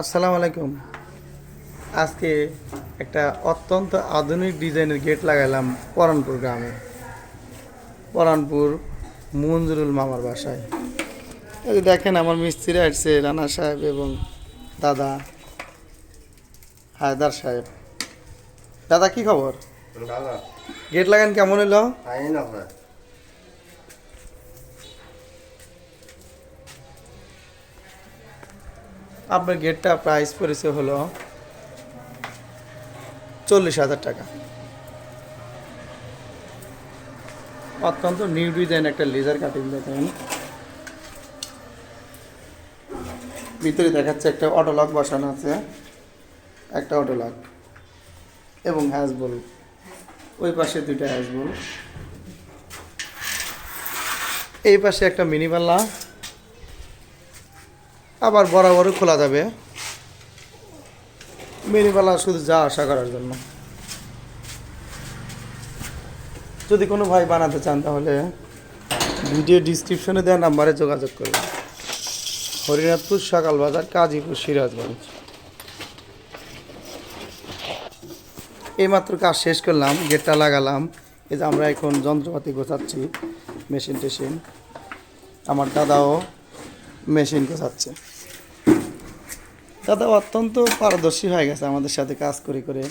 আসসালামু আলাইকুম। আজকে একটা অত্যন্ত আধুনিক ডিজাইনের গেট লাগাইলাম পরানপুর গ্রামে। পরানপুর মঞ্জুরুল মামার বাসায়। এই দেখেন আমার মিস্ত্রি আসছে রানা সাহেব এবং দাদা হায়দার সাহেব। দাদা কি খবর? দাদা গেট লাগান কেমন হলো? আপনার গেটটা প্রাইস পড়েছে হলো চল্লিশ হাজার টাকা। অত্যন্ত নিউ ডিজাইন একটা লেজার কাটিং দেখেন। ভিতরে দেখাচ্ছে একটা অটোলক বসানো আছে, একটা অটোলক এবং হ্যাজবল ওই পাশে দুইটা হ্যাজবল এই পাশে একটা মিনি পাল্লা আবার বরাবরও খোলা যাবে। মিনিপালা শুধু যা আশা করার জন্য। যদি কোনো ভাই বানাতে চান তাহলে ভিডিও ডিসক্রিপশনে দেওয়া নাম্বারে যোগাযোগ করবেন। হরিনাথপুর সকাল বাজার, কাজীপুর সিরাজগঞ্জ। এইমাত্র কাজ শেষ করলাম, গেটটা লাগালাম। এই যে আমরা এখন যন্ত্রপাতি গোছাচ্ছি মেশিন টেশিন আমার দাদাও মেশিন কোচাচ্ছে দাদা অত্যন্ত পারদর্শী হয়ে গেছে আমাদের সাথে কাজ করে করে।